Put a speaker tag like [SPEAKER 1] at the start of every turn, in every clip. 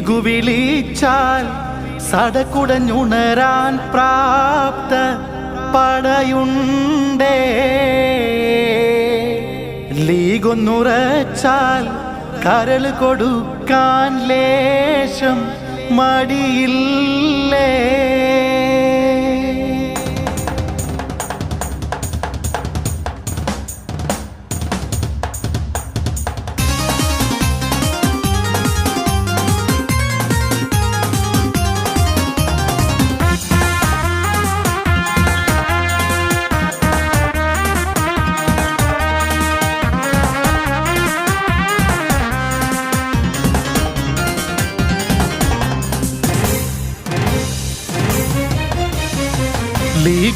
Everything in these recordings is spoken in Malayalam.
[SPEAKER 1] ലീഗു വിളിച്ചാൽ സടക്കുടഞ്ഞുണരാൻ പ്രാപ്ത പടയുണ്ടേ. ലീഗൊന്നുറച്ചാൽ കരൾ കൊടുക്കാൻ ലേശം മടിയില്ലേ?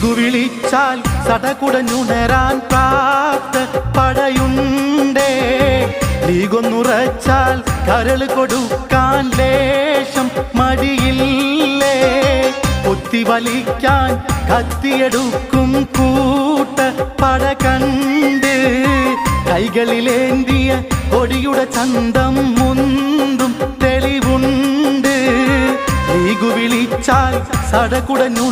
[SPEAKER 1] വിളിച്ചാൽ സടകുടഞ്ഞുണരാൻ പ്രാപ്ത പടയുണ്ടേ. ലീഗൊന്നുറച്ചാൽ കരൾ കൊടുക്കാൻ ലേശം മടിയില്ലേ. കുത്തി വലിക്കാൻ കത്തിയെടുക്കും കൂട്ട പട കണ്ട്. കൈകളിലേന്തിയ കൊടിയുടെ ചന്തം മുന്തും തെളിവുണ്ട്. ലീഗു വിളിച്ചാൽ സടകുടഞ്ഞുണരാൻ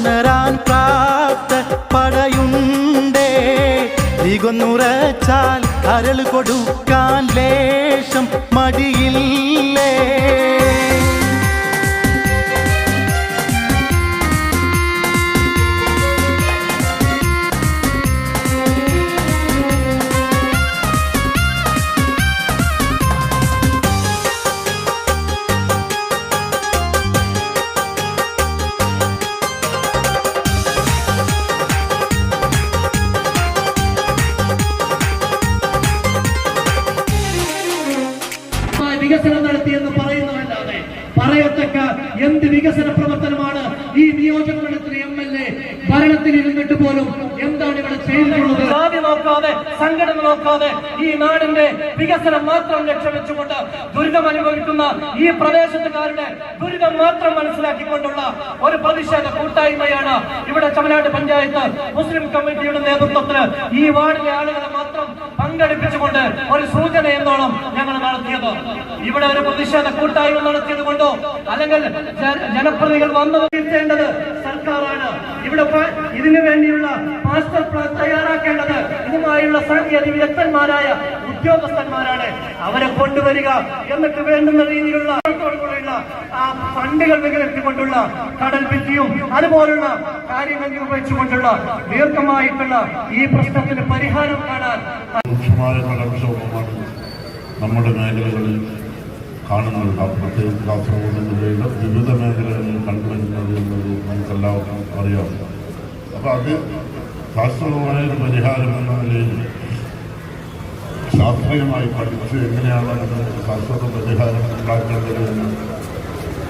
[SPEAKER 1] ലീഗൊന്നുറച്ചാൽ കരൾ കൊടുക്കാൻ ലേശം മടിയില്ലേ
[SPEAKER 2] വികസനം നടത്തിയെന്ന് പറയുന്നതല്ലാതെ പറയത്തക്ക എന്ത് വികസന പ്രവർത്തനമാണ് ഈ നിയോജകമണ്ഡലത്തിലെ എം എൽ എ ഭരണത്തിൽ ഇരുന്നിട്ട് പോലും എന്താണ് ഇവിടെ ചെയ്യുന്നത് നോക്കാതെ സംഘടന നോക്കാതെ ഈ നാടിന്റെ വികസനം മാത്രം ലക്ഷ്യം വെച്ചുകൊണ്ട് ദുരിതം അനുഭവിക്കുന്ന ഈ പ്രദേശത്തുകാരുടെ ദുരിതം മാത്രം മനസ്സിലാക്കിക്കൊണ്ടുള്ള ഒരു പ്രതിഷേധ കൂട്ടായ്മയാണ് ഇവിടെ ചമനാട് പഞ്ചായത്ത് മുസ്ലിം കമ്മിറ്റിയുടെ നേതൃത്വത്തിൽ ഈ വാർഡിലെ ആളുകളെ മാത്രം പങ്കെടുപ്പിച്ചുകൊണ്ട് ഒരു സൂചന എന്നോണം ഞങ്ങൾ നടത്തിയത്. ഇവിടെ ഒരു പ്രതിഷേധ കൂട്ടായ്മ നടത്തിയത് കൊണ്ടോ അല്ലെങ്കിൽ ജനപ്രതികൾ വന്നു വീഴ്ത്തേണ്ടത് സർക്കാരാണ്. ഇവിടെ ഇതിനു വേണ്ടിയുള്ള മാസ്റ്റർ പ്ലാൻ തയ്യാറാക്കേണ്ടത് ഇതുമായുള്ള സാങ്കേതിക വിദഗ്ധന്മാരായ ഉദ്യോഗസ്ഥന്മാരാണ്. അവരെ കൊണ്ടുവരിക എന്നിട്ട് വേണ്ടുന്ന രീതിയിലുള്ള ഫണ്ടുകൾ വികസിപ്പിച്ചുകൊണ്ടുള്ള കടൽ ഭിത്തിയും അതുപോലുള്ള കാര്യങ്ങൾ നിർവഹിച്ചുകൊണ്ടുള്ള ദീർഘമായിട്ടുള്ള ഈ പ്രശ്നത്തിന് പരിഹാരം കാണാൻ
[SPEAKER 3] രൂക്ഷമായ കടൽക്ഷോഭമാണ് നമ്മുടെ മേഖലകളിൽ കാണുന്നത് പ്രത്യേകിച്ച് കാസർഗോഡ് ജില്ലയിലെ വിവിധ മേഖലകളിൽ കണ്ടുവരുന്നത് എന്നത് നമുക്കെല്ലാവർക്കും അറിയാം. അപ്പോൾ അത് ശാസ്ത്രീയമായ ഒരു പരിഹാരം എന്ന നിലയിൽ ശാസ്ത്രീയമായി പഠിച്ച്. എങ്ങനെയാണ് ശാസ്ത്ര പരിഹാരം ഉണ്ടാക്കേണ്ടത് എന്ന്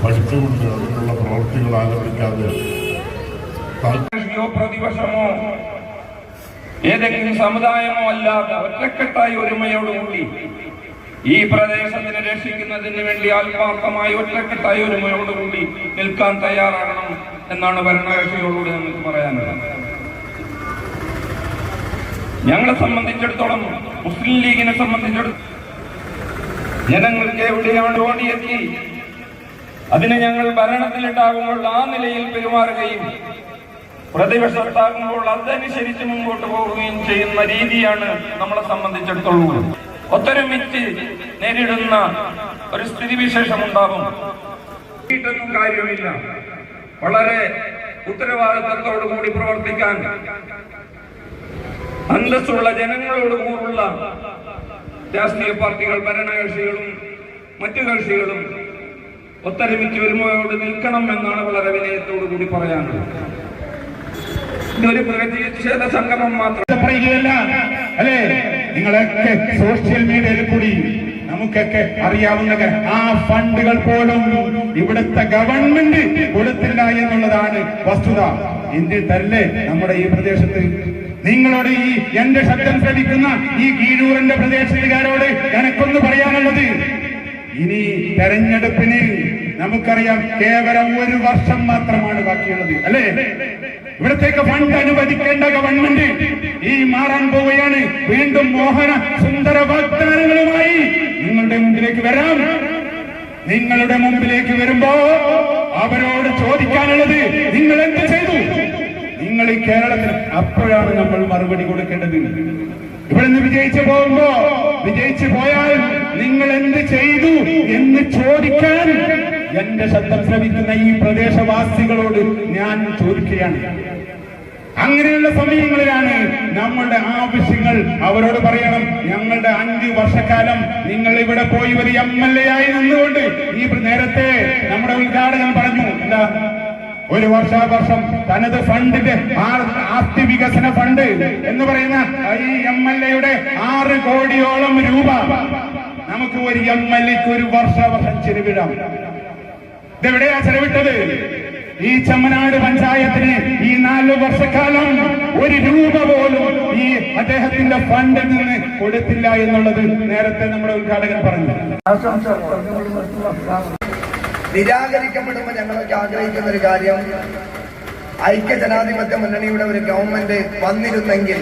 [SPEAKER 3] പഠിച്ചുകൊണ്ട് അതിനുള്ള പ്രവൃത്തികൾ ആരംഭിക്കാതെ
[SPEAKER 4] പ്രതിപക്ഷമോ ഏതെങ്കിലും സമുദായമോ അല്ലാതെ ഒറ്റക്കെട്ടായി ഒരുമയോടുകൂടി ഈ പ്രദേശത്തിനെ രക്ഷിക്കുന്നതിന് വേണ്ടി ആത്മാർത്ഥമായി ഒറ്റക്കെട്ടായി ഒരുമയോടുകൂടി നിൽക്കാൻ തയ്യാറാകണം എന്നാണ് ഭരണകക്ഷികളോട് നമുക്ക് പറയാനുള്ളത്. ഞങ്ങളെ സംബന്ധിച്ചിടത്തോളം മുസ്ലിം ലീഗിനെ സംബന്ധിച്ചിടത്തോളം ജനങ്ങൾക്ക് എവിടെയാണ് ഓടിയെത്തി അതിന് ഞങ്ങൾ ഭരണത്തിലുണ്ടാകുമ്പോൾ ആ നിലയിൽ പെരുമാറുകയും പ്രതിപക്ഷത്താകുമ്പോൾ അതനുസരിച്ച് മുമ്പോട്ട് പോവുകയും ചെയ്യുന്ന രീതിയാണ് നമ്മളെ സംബന്ധിച്ചിടത്തോളം ഒത്തൊരുമിച്ച് നേരിടുന്ന ഒരു സ്ഥിതിവിശേഷം ഉണ്ടാകും ൊന്നും കാര്യമില്ല വളരെ ഉത്തരവാദിത്തത്തോടു കൂടി പ്രവർത്തിക്കാൻ അന്തസ്സുള്ള ജനങ്ങളോട് കൂറുള്ള രാഷ്ട്രീയ പാർട്ടികൾ ഭരണകക്ഷികളും മറ്റു കക്ഷികളും ഒത്തൊരുമിച്ച് ഒരുമയോട് നിൽക്കണം എന്നാണ് വളരെ വിനയത്തോടു കൂടി പറയാനുള്ളത്. ഇതൊരു സംഗമം മാത്രം.
[SPEAKER 5] അല്ലേ? നിങ്ങളൊക്കെ സോഷ്യൽ മീഡിയയിൽ കൂടി നമുക്കൊക്കെ അറിയാവുന്ന ആ ഫണ്ടുകൾ പോലും ഇവിടുത്തെ ഗവൺമെന്റ് കൊടുത്തില്ല എന്നുള്ളതാണ് വസ്തുത. ഇന്ത്യ തന്നെ നമ്മുടെ ഈ പ്രദേശത്ത് നിങ്ങളോട് ഈ എന്റെ ശബ്ദം ശ്രമിക്കുന്ന ഈ കീഴൂറിന്റെ പ്രദേശത്തുകാരോട് എനക്കൊന്ന് പറയാനുള്ളത്. ഇനി തെരഞ്ഞെടുപ്പിന് നമുക്കറിയാം കേവലം ഒരു വർഷം മാത്രമാണ് ബാക്കിയുള്ളത് അല്ലേ? ഇവിടത്തേക്ക് ഫണ്ട് അനുവദിക്കേണ്ട ഗവൺമെന്റ് ഈ മാറാൻ പോവുകയാണ്. വീണ്ടും മോഹന സുന്ദര വാഗ്ദാനങ്ങളുമായി നിങ്ങളുടെ മുമ്പിലേക്ക് വരാം. നിങ്ങളുടെ മുമ്പിലേക്ക് വരുമ്പോ അവരോട് ചോദിക്കാനുള്ളത് നിങ്ങൾ എന്ത് ചെയ്തു നിങ്ങൾ ഈ കേരളത്തിൽ അപ്പോഴാണ് നമ്മൾ മറുപടി കൊടുക്കേണ്ടത്. ഇവിടെ നിന്ന് വിജയിച്ചു പോകുമ്പോ വിജയിച്ചു പോയാൽ നിങ്ങൾ എന്ത് ചെയ്തു എന്ന് ചോദിക്കാൻ എന്റെ ശബ്ദം ശ്രമിക്കുന്ന ഈ പ്രദേശവാസികളോട് ഞാൻ ചോദിക്കുകയാണ്. അങ്ങനെയുള്ള സമയങ്ങളിലാണ് നമ്മളുടെ ആവശ്യങ്ങൾ അവരോട് പറയണം. ഞങ്ങളുടെ അഞ്ചു വർഷക്കാലം നിങ്ങൾ ഇവിടെ പോയി ഒരു എം എൽ എ ആയി നിന്നുകൊണ്ട് ഈ നേരത്തെ നമ്മുടെ ഉദ്ഘാടകൻ പറഞ്ഞു. എന്താ? ഒരു വർഷാവർഷം തനത് ഫണ്ടിന്റെ ആസ്തി വികസന ഫണ്ട് എന്ന് പറയുന്ന ഈ എം എൽ എയുടെ ആറ് കോടിയോളം രൂപ നമുക്ക് ഒരു എം എൽ എക്ക് ഒരു വർഷാവർഷം ചെലവിടാം. ഇതെവിടെയാ ചെലവിട്ടത്? ഈ ചമ്മനാട് പഞ്ചായത്തിന് ഈ നാല് വർഷക്കാലം ഒരു രൂപ പോലും ഈ അദ്ദേഹത്തിന്റെ ഫണ്ടിൽ നിന്ന് കൊടുത്തില്ല എന്നുള്ളത് നേരത്തെ നമ്മുടെ ഉദ്ഘാടകൻ പറഞ്ഞു.
[SPEAKER 6] നിരാകരിക്കപ്പെടുമ്പോൾ ഞങ്ങളൊക്കെ ആഗ്രഹിക്കുന്ന ഒരു കാര്യം ഐക്യ ജനാധിപത്യ മുന്നണിയുടെ ഒരു ഗവൺമെന്റ് വന്നിരുന്നെങ്കിൽ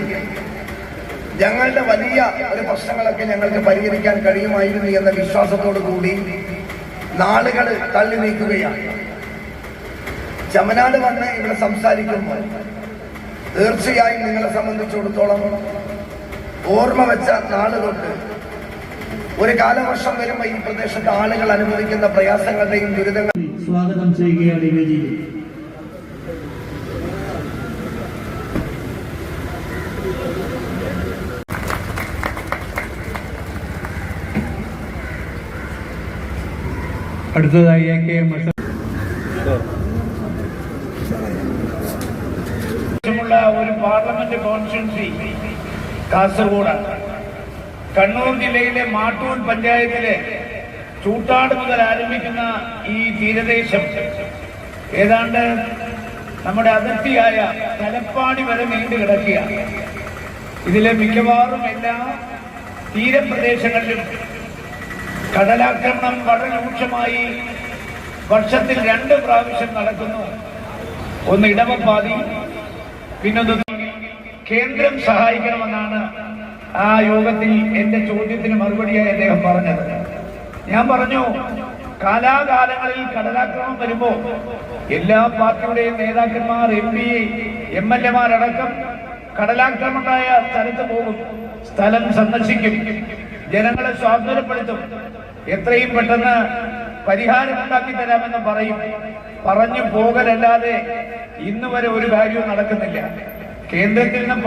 [SPEAKER 6] ഞങ്ങളുടെ വലിയ ഒരു പ്രശ്നങ്ങളൊക്കെ ഞങ്ങൾക്ക് പരിഹരിക്കാൻ കഴിയുമായിരുന്നു എന്ന വിശ്വാസത്തോടു കൂടി നാളുകൾ തള്ളി നീക്കുകയാണ്. ചമനാട് വന്ന് ഇവിടെ സംസാരിക്കുമ്പോൾ തീർച്ചയായും നിങ്ങളെ സംബന്ധിച്ചിടത്തോളം ഓർമ്മ വെച്ച നാൾ തൊട്ട് ഒരു കാലവർഷം വരുമ്പോൾ ഈ പ്രദേശത്തെ ആളുകൾ അനുഭവിക്കുന്ന പ്രയാസങ്ങളുടെയും ദുരിതങ്ങൾ
[SPEAKER 2] സ്വാഗതം ചെയ്യുകയാണ്
[SPEAKER 7] അടുത്തതായി എ കെ എം എസ്
[SPEAKER 8] ഒരു പാർലമെന്റ് കോൺസ്റ്റിറ്റ്യൻസി കാസർഗോഡാണ്. കണ്ണൂർ ജില്ലയിലെ മാട്ടൂർ പഞ്ചായത്തിലെ ചൂട്ടാട് മുതൽ ആരംഭിക്കുന്ന ഈ തീരദേശം ഏതാണ്ട് നമ്മുടെ അതിർത്തിയായ തലപ്പാടി വരെ നീണ്ടു കിടക്കുകയാണ്. ഇതിലെ മിക്കവാറും എല്ലാ തീരപ്രദേശങ്ങളിലും കടലാക്രമണം വളരെ രൂക്ഷമായി വർഷത്തിൽ രണ്ട് പ്രാവശ്യം നടക്കുന്നു. ഒന്ന് ഇടവപ്പാതി പിന്നൊന്ന് കേന്ദ്രം സഹായിക്കണമെന്നാണ് ആ യോഗത്തിൽ എന്റെ ചോദ്യത്തിന് മറുപടിയായി അദ്ദേഹം പറഞ്ഞത്. ഞാൻ പറഞ്ഞു കാലാകാലങ്ങളിൽ കടലാക്രമം വരുമ്പോ എല്ലാ പാർട്ടിയുടെയും നേതാക്കന്മാർ എം പി എം എൽ എമാരടക്കം കടലാക്രമണമായ സ്ഥലത്ത് പോകും സ്ഥലം സന്ദർശിക്കും ജനങ്ങളെ സ്വാതന്ത്ര്യപ്പെടുത്തും എത്രയും പെട്ടെന്ന് പരിഹാരമുണ്ടാക്കി തരാമെന്ന് പറയും. പറഞ്ഞു പോകലല്ലാതെ ഇന്നുവരെ ഒരു കാര്യവും നടക്കുന്നില്ല. കേന്ദ്രത്തിൽ നിന്നും